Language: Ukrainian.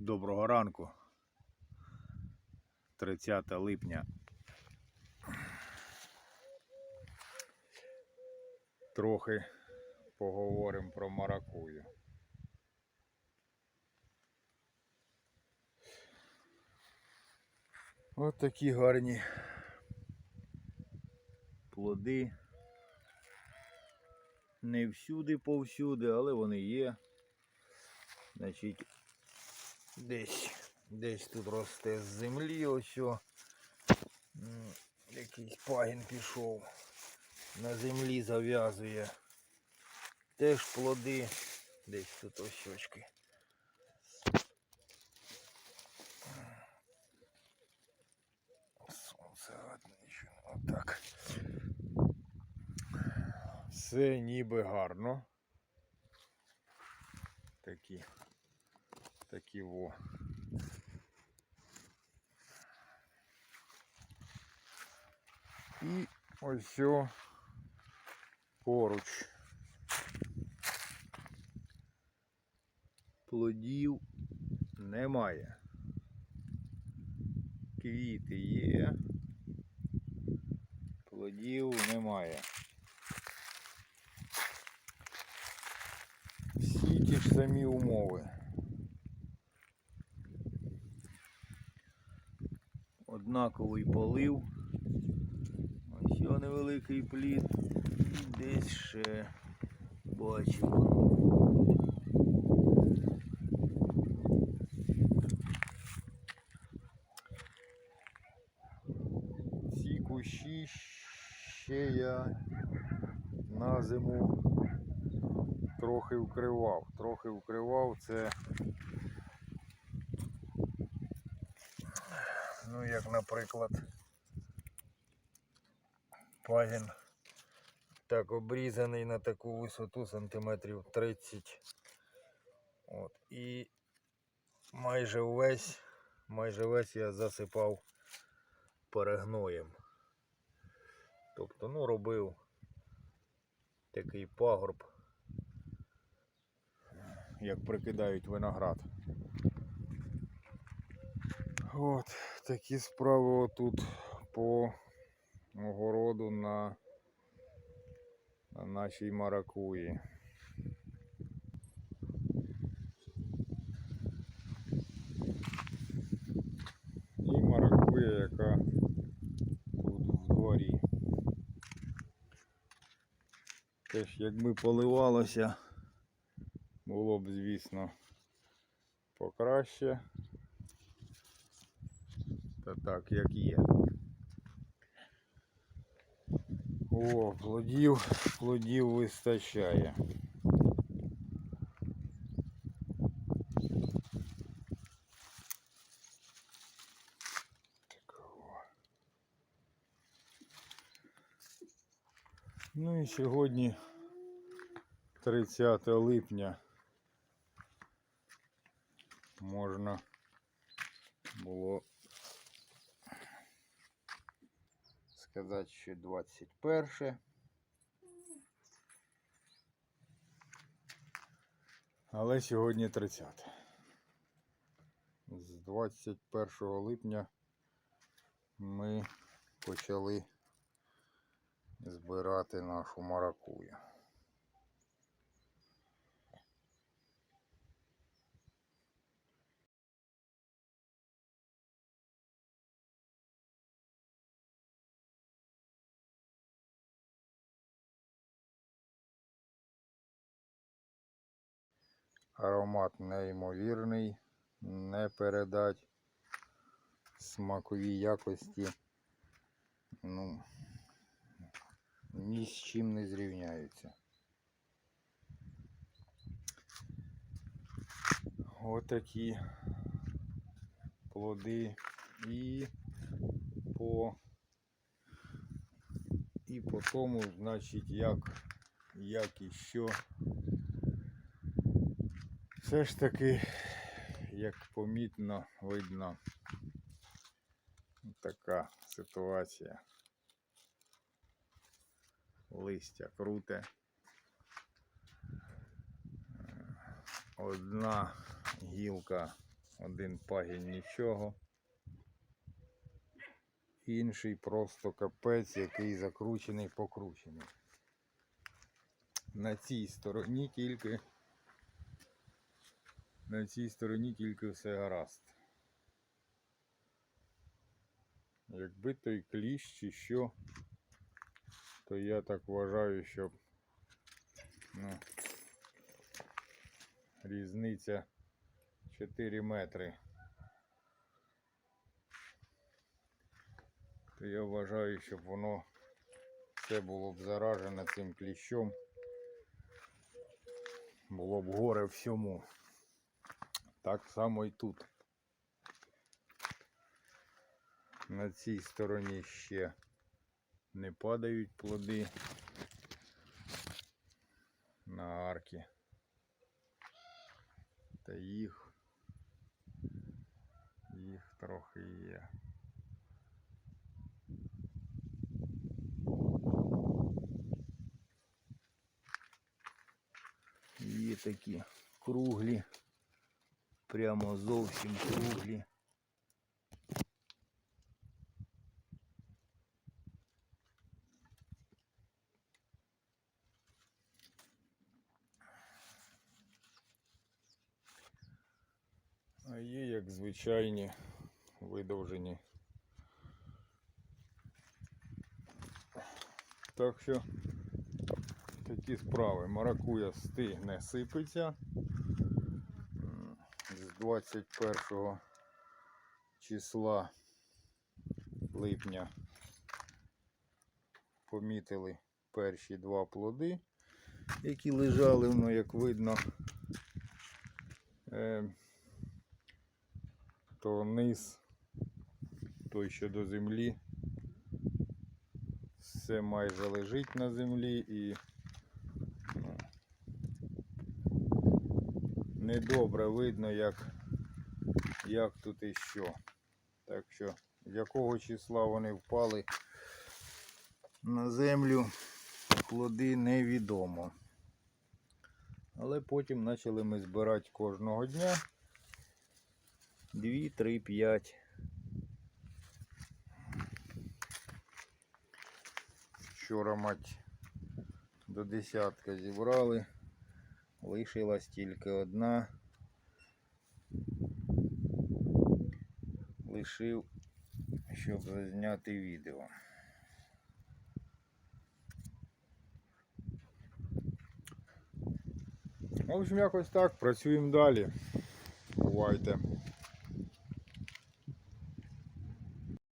Доброго ранку. 30 липня. Трохи поговоримо про маракую. Ось такі гарні плоди. Не всюди повсюди, але вони є. Значить, десь, десь тут росте з землі ось. Якийсь пагін пішов. На землі зав'язує. Теж плоди. Десь тут ось очки. Сонце гадне. Отак. Все ніби гарно. Такі. Такі во. І ось поруч. Плодів немає. Квіти є. Плодів немає. Всі ті ж самі умови. Однаковий полив. Ось його невеликий плід. І десь ще бачимо. Ці кущі ще я на зиму трохи вкривав. Трохи вкривав це. Ну, як, наприклад, пагін так обрізаний на таку висоту сантиметрів 30. От. І майже весь, майже весь я засипав перегноєм. Тобто, ну, робив такий пагорб, як прикидають виноград. От такі справи отут по огороду на, на нашій маракуї. І маракуя, яка тут в дворі. Теж якби поливалося, було б, звісно, покраще. Та так, як є. О, плодів, плодів вистачає. Ну і сьогодні 30 липня можна було сказати, що 21. Але сьогодні 30. З 21 липня ми почали збирати нашу маракую. Аромат неймовірний, не передать смакові якості. Ну, ні з чим не зрівняються. Отакі плоди і по і по тому, значить, як, як і що. Все ж таки, як помітно видно, така ситуація. Листя круте. Одна гілка Один пагін нічого. Інший просто капець, який закручений, покручений. На цій стороні тільки. На цій стороні тільки все гаразд. Якби той кліщ чи що, то я так вважаю, що ну, різниця 4 метри. То я вважаю, щоб воно все було б заражено цим кліщом. Було б горе всьому. Так само і тут. На цій стороні ще не падають плоди на арки. Та їх, їх трохи є. Є такі круглі, прямо зовсім круглі. А є як звичайні видовжені. Так що такі справи. Маракуя стигне, сипеться. М, З 21 числа липня помітили перші два плоди, які лежали, ну, як видно. Е, то низ, той, що до землі, все майже лежить на землі і недобре видно, як, як тут і що. Так що, з якого числа вони впали на землю, плоди невідомо. Але потім почали ми збирати кожного дня. 2, 3, 5. Вчора мать до десятка зібрали. Лишилась тільки одна. Лишив, щоб зняти відео. В общем, якось так, працюємо далі. Бувайте.